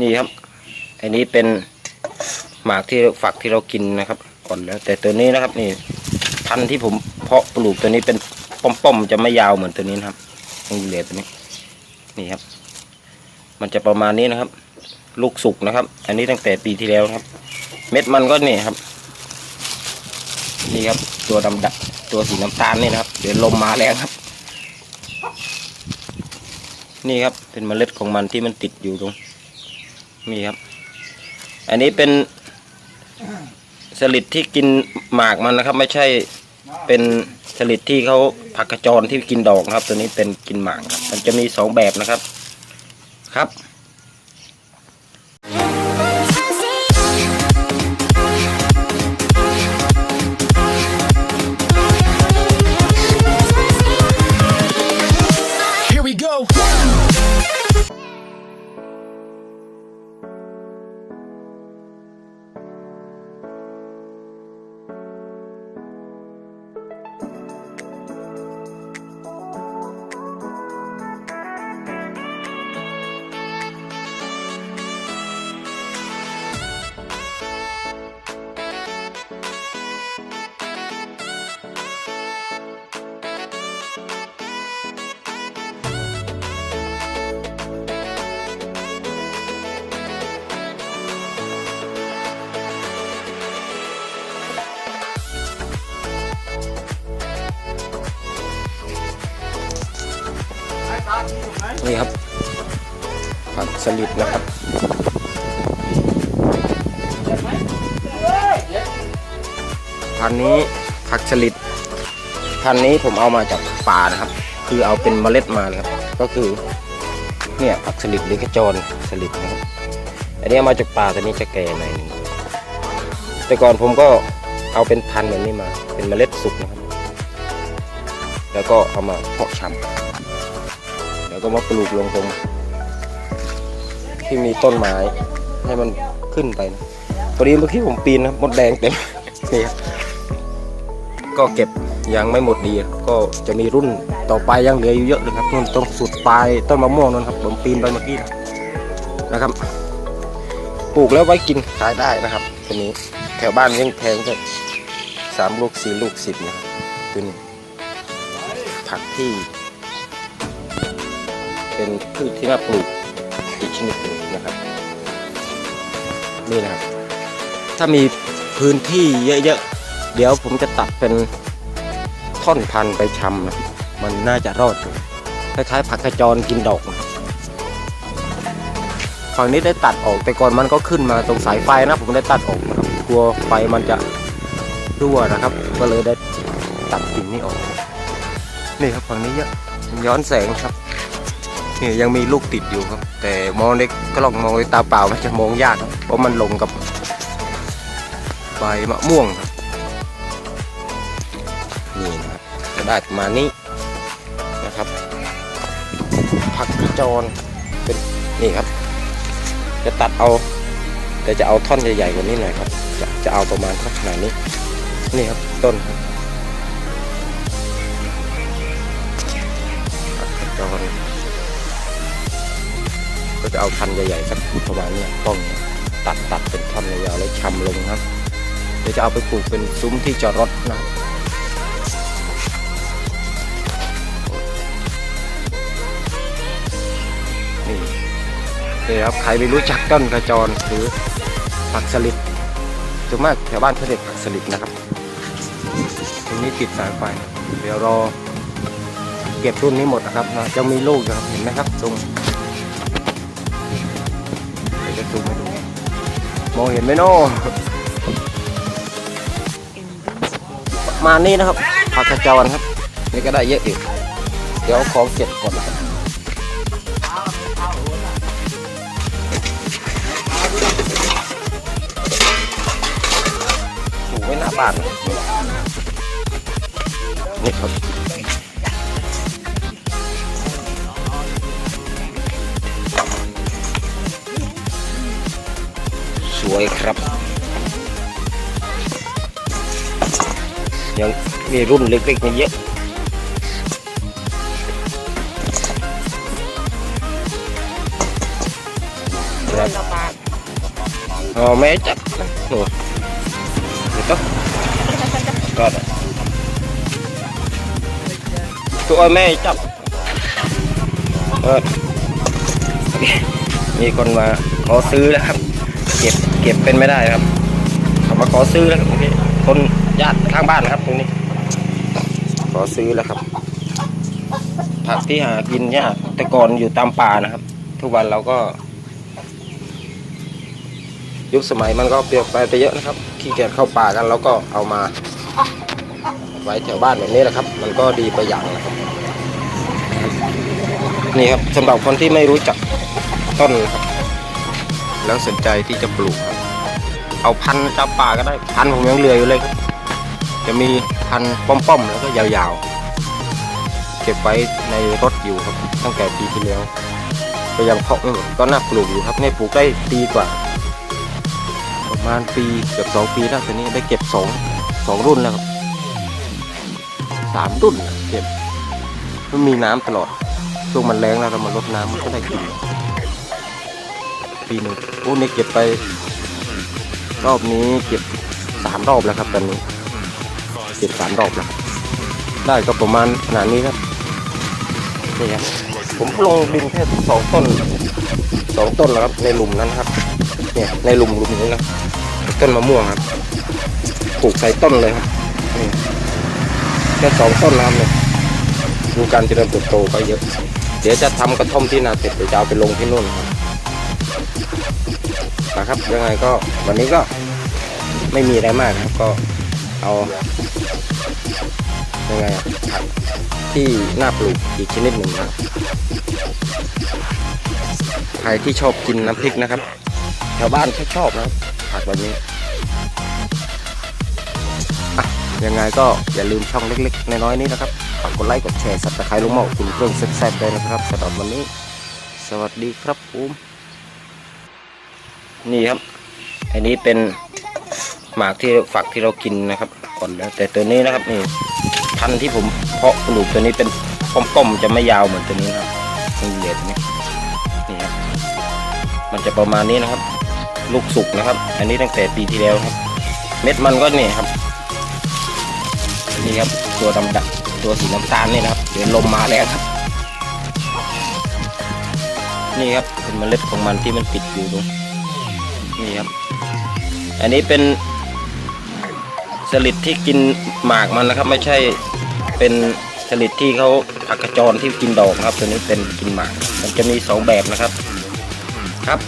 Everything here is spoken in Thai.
นี่ครับ อันนี้เป็นหมากที่ฝักที่เรากินนะครับ ก่อนแล้ว แต่ตัวนี้นะครับ นี่พันธุ์ที่ผมเพาะปลูกตัวนี้เป็นป้อมๆจะไม่ยาวเหมือนตัวนี้นะครับยังเหลือตัวนี้ นี่ครับ มันจะประมาณนี้นะครับ ลูกสุกนะครับ อันนี้ตั้งแต่ปีที่แล้วครับ เม็ดมันก็นี่ครับ นี่ครับ ตัวดำดตัวสีน้ำตาลนี่นะครับ เดี๋ยวลมมาแรงครับ นี่ครับเป็นเมล็ดของมันที่มันติดอยู่ตรง นี่ครับ อันนี้เป็นสลิดที่กินหมากมันนะครับ ไม่ใช่เป็นสลิดที่เขาผักกระจรที่กินดอกนะครับ ตัวนี้เป็นกินหมากครับ มันจะมีสองแบบนะครับ ครับ นี่ครับผักสลิดนะครับพันธุ์นี้ผักสลิดพันธุ์นี้ผมเอามาจากป่านะครับ คือเอาเป็นเมล็ดมาครับ ก็คือเนี่ยผักสลิดหรือขจรสลิดนะครับอันนี้เอามาจากป่าต่นี้จะแก่หน่อยนึงแต่ก่อนผมก็เอาเป็นพันธุ์แบบนี้มา เป็นเมล็ดสุกนะครับ แล้วก็เอามาเพาะชำ แล้วก็มาปลูกลงตรงที่มีต้นไม้ให้มันขึ้นไปนะพอดีเมื่อกี้ผมปีนนะมดแดงเต็มนี่ก็เก็บยังไม่หมดดี ก็จะมีรุ่นต่อไปยังเหลืออยู่เยอะเลยครับนู่นตรงสุดปลายต้นมะม่วงนั่นครับ ผมปีนไปเมื่อกี้นะนะครับ ปลูกแล้วไว้กินขายได้นะครับตัวนี้แถวบ้านยังแพงก็สามลูกสี่ลูกสิบนะครับตัวนี้ผักที่ เป็นพืชที่น่าปลูกอีกชนิดหนึ่งนะครับนี่นะครับ ถ้ามีพื้นที่เยอะๆ เดี๋ยวผมจะตัดเป็นท่อนพันธุ์ไปชำนะมันน่าจะรอดคล้ายๆผักกระจรกินดอกนะครับฝั่งนี้ได้ตัดออกแต่ก่อนมันก็ขึ้นมาตรงสายไฟนะ ผมได้ตัดออกนะครับกลัวไฟมันจะรั่วนะครับ ก็เลยได้ตัดกิ่งนี้ออก นี่ครับฝั่งนี้เยอะย้อนแสงครับ นี่ยังมีลูกติดอยู่ครับ แต่มองเล็กก็ลองมองด้วยตาเปล่ามันจะมองยากครับเพราะมันลงกับใบมะม่วงครับนี่นะครับจะได้ประมาณนี้นะครับ ผักจรเป็นนี่ครับ จะตัดเอา แต่จะเอาท่อนใหญ่ๆกว่านี้หน่อยครับ จะจะเอาประมาณขนาดนี้ นี่ครับต้นครับ ก็จะเอาพันใหญ่ๆสักประมาณเนี้ยต้องตัดตัดเป็นท่อนยาวๆแล้วชำลงครับ เดี๋ยวจะเอาไปปลูกเป็นซุ้มที่จอดรถนะครับนี่นี่ครับใครไม่รู้จักต้นกระจรหรือผักสลิดส่วนมากแถวบ้านเขาเรียกผักสลิดนะครับตรงนี้ติดสายไฟเดี๋ยวรอเก็บรุ่นนี้หมดนะครับนะจะมีลูกอยู่ครับเห็นไหมครับตรง ซูมให้ดูมองเห็นไหมโน่ประมาณนี้นะครับผักกระจรครับ นี่ก็ได้เยอะอีกเดี๋ยวของเก็บก่อนนะครับปลูกไว้หน้าบ้านนี่ครับ วยครับ ยังมีรุ่นเล็กๆนี่เยอะครับอ๋อแม่จับนะหนูเดี๋ยวต้องก็ตัวแม่จับเออโอเคมีคนมาขอซื้อแล้วครับ เก็บเก็บเป็นไม่ได้ครับเขามาขอซื้อแล้วครับโอเคคนญาติข้างบ้านนะครับตรงนี้ ขอซื้อแล้วครับ ผักที่หากินยากแต่ก่อนอยู่ตามป่านะครับ ทุกวันเราก็ ยุคสมัยมันก็เปลี่ยนไปไปเยอะนะครับ ขี้เกียจเข้าป่ากันเราก็เอามา ไว้แถวบ้านแบบนี้แหละครับ มันก็ดีไปอย่างนะครับ นี่ครับสำหรับคนที่ไม่รู้จักต้นครับ แล้วสนใจที่จะปลูกครับ เอาพันจับป่าก็ได้พันผมยังเหลืออยู่เลยครับ จะมีพันป้อมๆแล้วก็ยาวๆ เก็บไว้ในรถอยู่ครับ ตั้งแต่ปีที่แล้วก็ยังเพาะก็น่าปลูกอยู่ครับเนี่ยปลูกได้ดีกว่า ประมาณปีเกือบสองปีแล้วตอนนี้ได้เก็บสองสองรุ่นแล้วครับสามรุ่นเก็บมันมีน้ำตลอดช่วงมันแรงแล้วเรามาลดน้ำมันก็ได้กิน ปีหนึ่งโอ้นี่เก็บไป รอบนี้เก็บสามรอบแล้วครับตอนนี้เก็บสามรอบแล้วได้ก็ประมาณขนาดนี้ครับนี่ครับผมลงดินแค่สองต้นสองต้นแล้วครับในหลุมนั้นครับ เนี่ยในหลุมหลุมนี้นะต้นมะม่วงครับปลูกใส่ต้นเลยครับนี่แค่สองต้นแล้วเนี่ยดูการเจริญเติบโตไปเยอะ เดี๋ยวจะทำกระท่อมที่นาเสร็จเดี๋ยวจะเอาไปลงที่นู่นครับ นะครับยังไงก็วันนี้ก็ไม่มีอะไรมากครับก็เอายังไงผักที่น่าปลูกอีกชนิดหนึ่งนะใครที่ชอบกินน้ำพริกนะครับแถวบ้านเขาชอบนะผักแบบนี้อะยังไงก็อย่าลืมช่องเล็กๆน้อยๆนี้นะครับฝากกดไลค์กดแชร์สับตะไคร้ลงหม้อคุณเครื่องแซ่บๆเลยนะครับสำหรับวันนี้ สวัสดีครับผม นี่ครับ อันนี้เป็นหมากที่ฝักที่เรากินนะครับ ก่อนแล้ว แต่ตัวนี้นะครับนี่พันธุ์ที่ผมเพาะปลูกตัวนี้เป็นป้อมๆจะไม่ยาวเหมือนตัวนี้นะครับนี่เหลือนี้นี่ครับมันจะประมาณนี้นะครับ ลูกสุกนะครับ อันนี้ตั้งแต่ปีที่แล้วครับ เม็ดมันก็นี่ครับนี่ครับตัวดำดตัวสีน้ำตาลนี่นะครับเดี๋ยวลมมาแล้วครับ นี่ครับเป็นเมล็ดของมันที่มันปิดอยู่ตรง นี่ครับ อันนี้เป็นสลิดที่กินหมากมันนะครับ ไม่ใช่เป็นสลิดที่เขาผักกระจรที่กินดอกนะครับ ตัวนี้เป็นกินหมาก มันจะมีสองแบบนะครับ ครับ